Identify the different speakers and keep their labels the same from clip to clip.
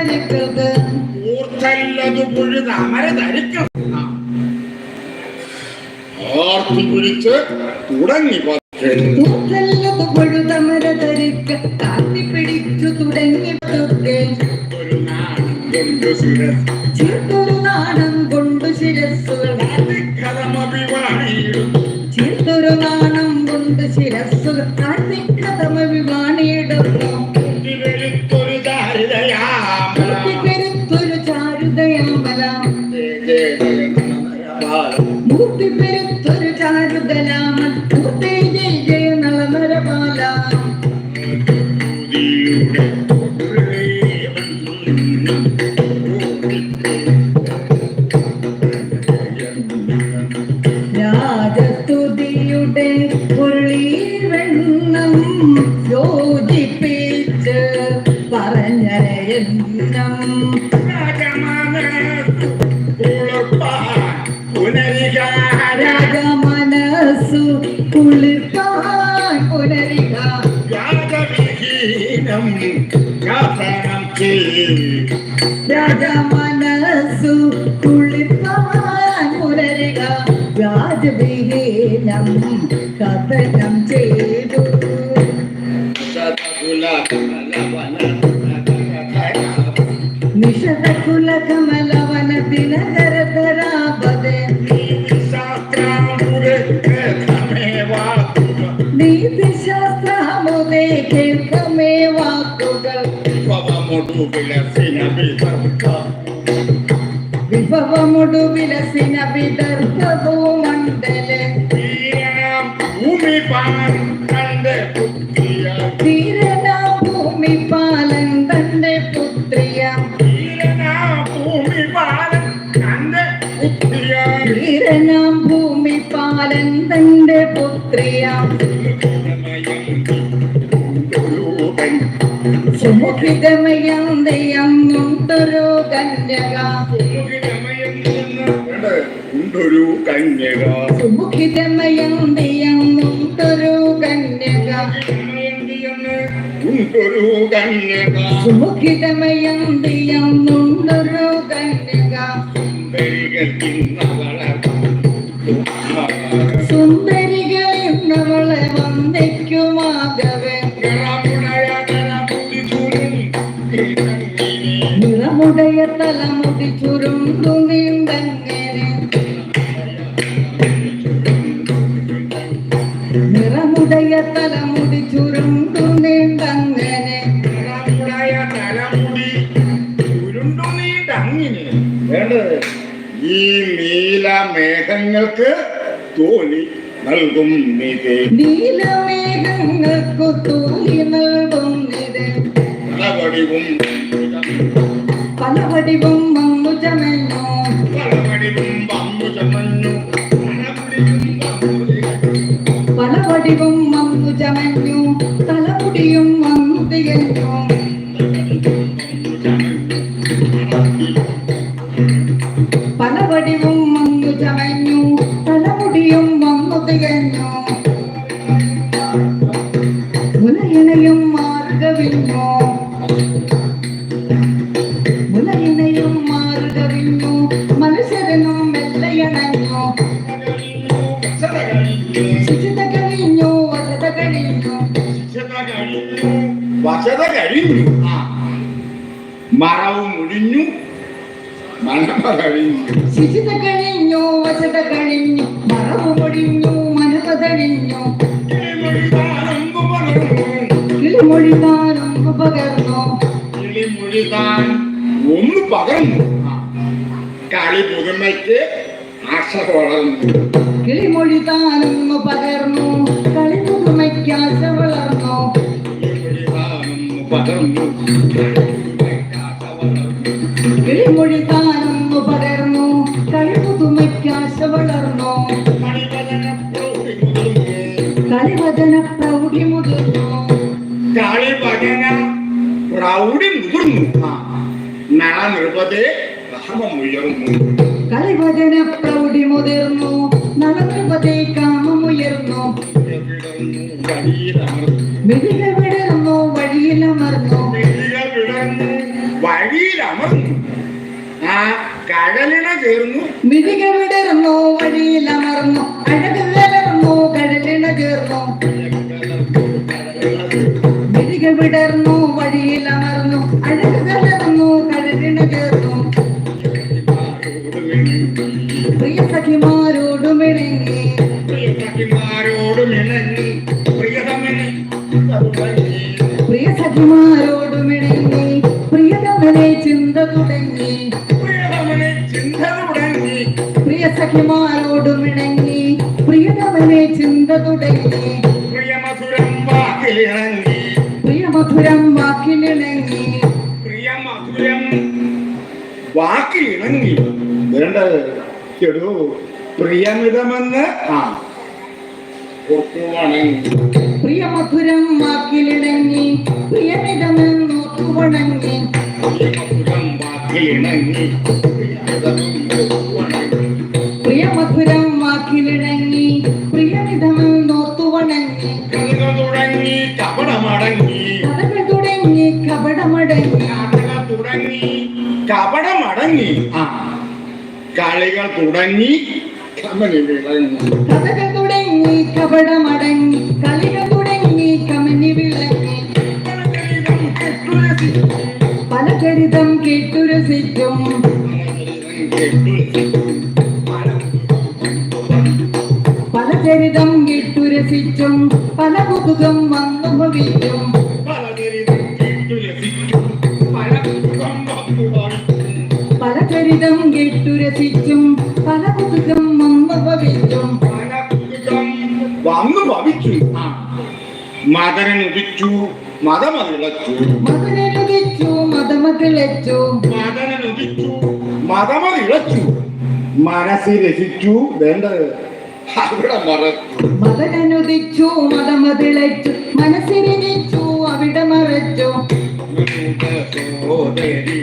Speaker 1: ധരിക്കരുത്
Speaker 2: ഊർക്കല്ലത് പുഴുത് അമര ധരിക്കും. തുടങ്ങി
Speaker 1: ഊർക്കല്ലത് പൊഴുതമര ധരിക്ക കാത്തി പിടിച്ചു തുടങ്ങി
Speaker 2: ഒരു നാണം കൊണ്ട് ശിരസ്.
Speaker 1: ചീർത്തൊരു നാണം കൊണ്ടു ശിരസ്സുകൾ.
Speaker 2: കഥമഭിവാണിയിടും
Speaker 1: ചീർത്തൊരു നാണം കൊണ്ട് ശിരസ്സുകൾ. കാത്തിക്കഥമ രാജമനസ്സു കുളിർപ്പാൻ പുനരിക രാജവിഹീനം കഥനം ചെയ്തു നിഷത കുല കമലവന ദിനകരതരാപദേ വിഭവമുടു വിലസിന വിദർഭവോ മണ്ഡലെ
Speaker 2: ഭൂമി പാൻ കണ്ട് പുത്രിയ
Speaker 1: ധീരനാ ഭൂമി പാലൻ തന്റെ പുത്രിയ
Speaker 2: ധീരനാ ഭൂമി പാലൻ കണ്ട് പുത്രിയ
Speaker 1: ധീരനാം ഭൂമി പാലൻ തന്റെ പുത്രിയ. സുമുഖിതമയം ദയം മുണ്ടൊരു കന്യക.
Speaker 2: ഉണ്ടൊരു കന്യക.
Speaker 1: സുമുഖിതമയം കന്യക
Speaker 2: ഉണ്ടൊരു കന്യക.
Speaker 1: സുമുഖിതമയം കന്യക സുന്ദരികൾ നിറമുടയ തലമുടി ചുരുണ്ടു നീണ്ടങ്ങനെ നിറമുടയ തലമുടി ചുരുണ്ടു നീണ്ടങ്ങനെ
Speaker 2: വേണ്ടത് ഈ നീല മേഘങ്ങൾക്ക് തോണി നൽകും
Speaker 1: നീലമേഘങ്ങൾക്കു
Speaker 2: പലവടിവും
Speaker 1: മങ്ങുചമെന്നോ
Speaker 2: പലവടിവും വന്നു ചമഞ്ഞു
Speaker 1: തലമുടിയും വന്നു തികഞ്ഞു പലവടിവും വന്നു ചമഞ്ഞു തലമുടിയും വന്നു തികഞ്ഞു mace da garin ne
Speaker 2: marawun wurin
Speaker 1: yu mana
Speaker 2: magarin yu sisi da garin yu wasu da
Speaker 1: garin yu marawun wurin yu
Speaker 2: mana da
Speaker 1: garin yu கிளிமொழி தான் ரொம்ப
Speaker 2: பகரணும் கிளிமொழி
Speaker 1: தான் ஒன்று பகரணும்
Speaker 2: களி புதுமைக்கு ஆசை வளரும் கிளி നള നൃപതേ റഹമം ഉയർന്നു
Speaker 1: കളിവചന പ്രൗഢി മുതിർന്നു നളനൃപതേ കാമമുയർന്നു.
Speaker 2: വിടർന്നു വഴിയിലമർന്നു.
Speaker 1: വിധികൾ വിടർന്നു വഴിയിലമർന്നു.
Speaker 2: അമർന്നു ആ കടലിണ ചേർന്നു.
Speaker 1: മിതിക വിടർന്നു വഴിയിലമർന്നു. അഴക് കലർന്നു കടലിണ ചേർന്നു. സഖിമാരോടും ഇണങ്ങി
Speaker 2: പ്രിയതമനെ
Speaker 1: ചിന്ത തുടങ്ങി.
Speaker 2: പ്രിയമധുരം വാക്കിലിണങ്ങി.
Speaker 1: പ്രിയമധുരം വാക്കിലിണങ്ങി.
Speaker 2: പ്രിയമധുരം വാക്കിലിണങ്ങി. വേണ്ടത് എടോ പ്രിയമിതമെന്ന്? ആ.
Speaker 1: പ്രിയമധുരം വാക്കിലിണങ്ങി.
Speaker 2: തുടങ്ങി.
Speaker 1: കഥകൾ തുടങ്ങി കപടമടങ്ങി
Speaker 2: കളികൾ തുടങ്ങി കമനി വിളങ്ങി.
Speaker 1: പലചരിതം കേട്ടുരസിക്കും. പലചരിതം കേട്ടുരസിച്ചും പല പുതുകം വന്നുഭവിക്കും. കേട്ടുരസിച്ചും പല കുതുകം വന്നുഭവിക്കും
Speaker 2: വന്നു ഭവിച്ചു. മദനുദിച്ചു മതമതിളച്ചു.
Speaker 1: മതനുദിച്ചു മതമതിളച്ചു.
Speaker 2: മദനുദിച്ചു മതമതിളച്ചു. മനസ്സിൽ രസിച്ചു വേണ്ടത് അവിടെ മറച്ചു.
Speaker 1: മതനുദിച്ചു മതമതിളച്ചു. മനസ്സിരിച്ചു അവിടെ മറച്ചു.
Speaker 2: സോദരി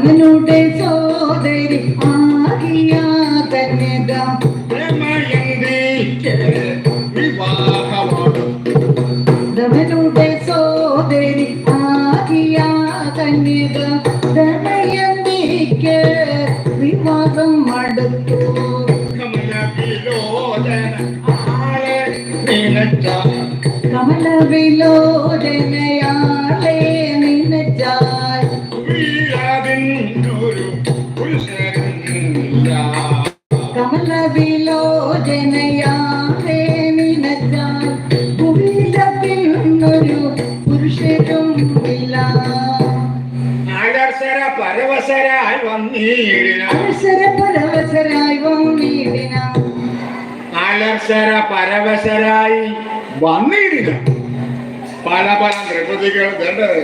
Speaker 1: ദമനുടെ സോദരി ആകിയ
Speaker 2: തന്നെ
Speaker 1: ദമനുടെ സോദരി ആകിയ തന്നെ ദമയന്തിക്ക്
Speaker 2: ആളെ നിനച്ച?
Speaker 1: കമല വിലോചനയാളെ അവസര പരവശരായി വന്നിടിന
Speaker 2: അലർസര പരവശരായി വന്നിടിന. പല പല വേണ്ടത്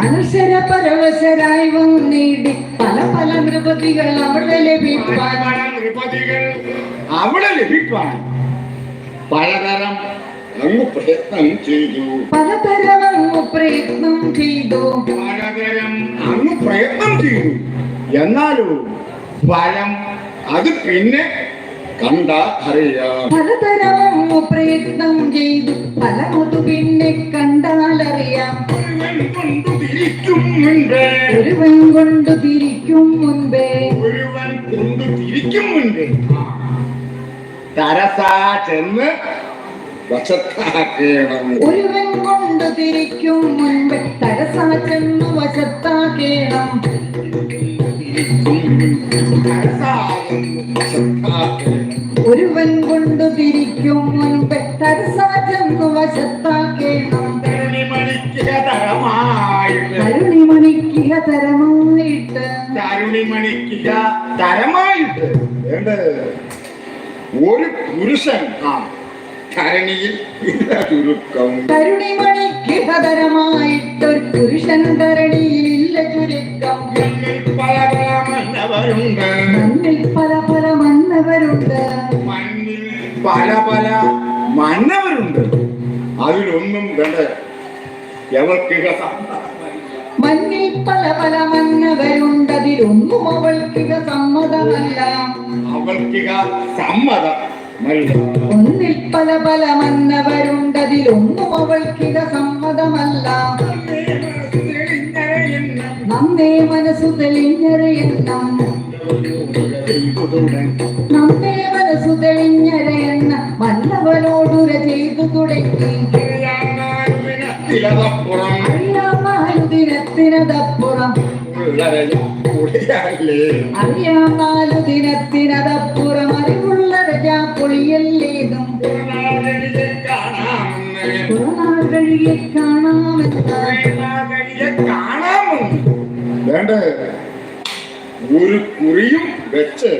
Speaker 1: അനശ്വര പരവശരായി വന്നിടി പല പല നൃപതികൾ അവിടെ ലഭിപ്പാൻ.
Speaker 2: നൃപതികൾ അവിടെ ലഭിക്കാൻ പലതരം അങ്ങ് പ്രയത്നം ചെയ്തു.
Speaker 1: പലതരം അങ്ങ് പ്രയത്നം ചെയ്തു.
Speaker 2: പലതരം അങ്ങ് പ്രയത്നം ചെയ്തു. എന്നാലും ഫലം അത് പിന്നെ കണ്ട അറിയാം
Speaker 1: പലതരം അങ്ങ് പ്രയത്നം ചെയ്തു. ഫലമത് പിന്നെ കണ്ടാലറിയാം.
Speaker 2: കൊണ്ടു തിരിക്കും മുൻപേ.
Speaker 1: ഒരുവൻ കൊണ്ട് തിരിക്കും മുൻപേ.
Speaker 2: ഒരുവൻ കൊണ്ടു തിരിക്കും മുൻപേ. തരസാ ചെന്ന്
Speaker 1: ഒരുവൻ കൊണ്ട് തിരിക്കും മുൻപേ തരസാ ചെന്നു വശത്താക്കേണം ഒരുവൻ കൊണ്ട് തിരിക്കും മുൻപേ തരസാ ചെന്നു വശത്താക്കേണം
Speaker 2: തരമായിട്ട്. ഒരു പുരുഷൻ ആ ധരണിയിൽ ഇല്ല ചുരുക്കം.
Speaker 1: കരുണിമണിക്കുക തരമായിട്ടൊരു പുരുഷൻ ധരണിയിലില്ല ചുരുക്കം.
Speaker 2: എന്നിൽ പല പല മന്നവരുണ്ട്
Speaker 1: മണ്ണിൽ പല പല മന്നവരുണ്ട്
Speaker 2: മണ്ണിൽ പല പല മന്നവരുണ്ട് അതിലൊന്നും വേണ്ട. എവർക്കിക
Speaker 1: മണ്ണിൽ പല പല മന്നവരുണ്ടതിലൊന്നും അവൾക്കിക സമ്മതമല്ല.
Speaker 2: അവൾക്കിക സമ്മതമല്ല
Speaker 1: ഒന്നിൽ പല പല മന്നവരുണ്ടതിലൊന്നും അവൾക്കിത സമ്മതമല്ല. നമ്മേ മനസ്സു തെളിഞ്ഞറിയണം നമ്മെ മനസ്സു തെളിഞ്ഞറിയണ്ണ മന്നവനോടുര ചെയ്തു തുടങ്ങി. ദിനത്തിനതപ്പുറം അറിയാമാലു ദിനത്തിനതപ്പുറം അറിവുള്ള
Speaker 2: കാണാമെന്ന്
Speaker 1: കാണാമെന്ന്
Speaker 2: വേണ്ട? ഒരു കുറിയും വെച്ച്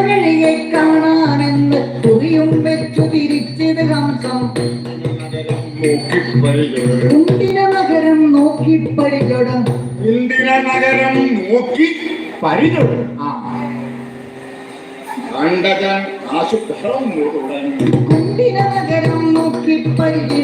Speaker 1: കഴിയെ കാണാമെന്ന് കുറിയും വെച്ചു തിരിച്ചത് ഹംസം
Speaker 2: നോക്കി
Speaker 1: നഗരം നോക്കി പരിചടം
Speaker 2: ഇന്ദിര നഗരം നോക്കി പരിചയം ആ കണ്ടതൻ ആശുപത്രം തുടങ്ങി
Speaker 1: കുണ്ടിന നഗരം നോക്കി പരിചയുടെ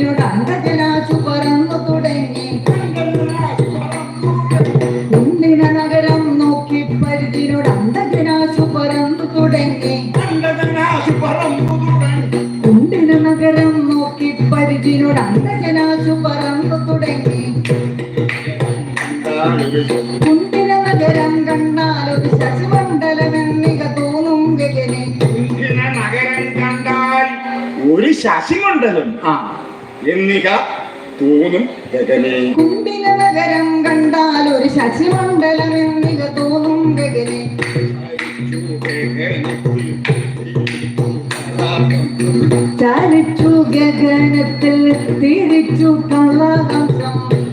Speaker 2: ഒരു ശശിമണ്ഡലം ആ. എന്നിക തോന്നും ഗഗനെ.
Speaker 1: കുണ്ടിന നഗരം കണ്ടാൽ ഒരു ശശിമണ്ഡലമെന്നിക തോന്നും ഗഗനെ. ചരിച്ചു ഗഗനത്തിൽ തിരിച്ചു കലാഹം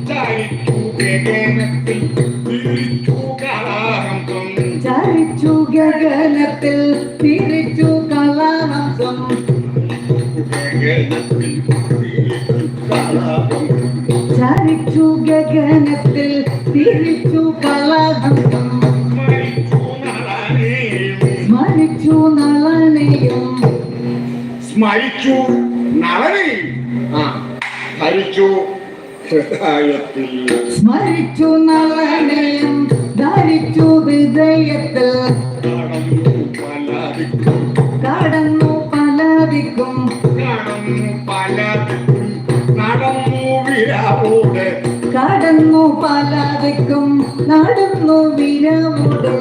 Speaker 1: ചരിച്ചു ഗഗനത്തിൽ തിരിച്ചു കളഹംസം ചാലിച്ചു ഗഗനത്തിൽ തിരിച്ചു കളഹംസം സ്മരിച്ചു നളനെയും.
Speaker 2: സ്മരിച്ചു നളനെയും. ആ ഹരിച്ചു ഹൃദയത്തിൽ.
Speaker 1: സ്മരിച്ചു നളനെയും ധരിച്ചു ഹൃദയത്തിൽ.
Speaker 2: കടന്നു പലതിക്കും നടന്നു വിരമുടേ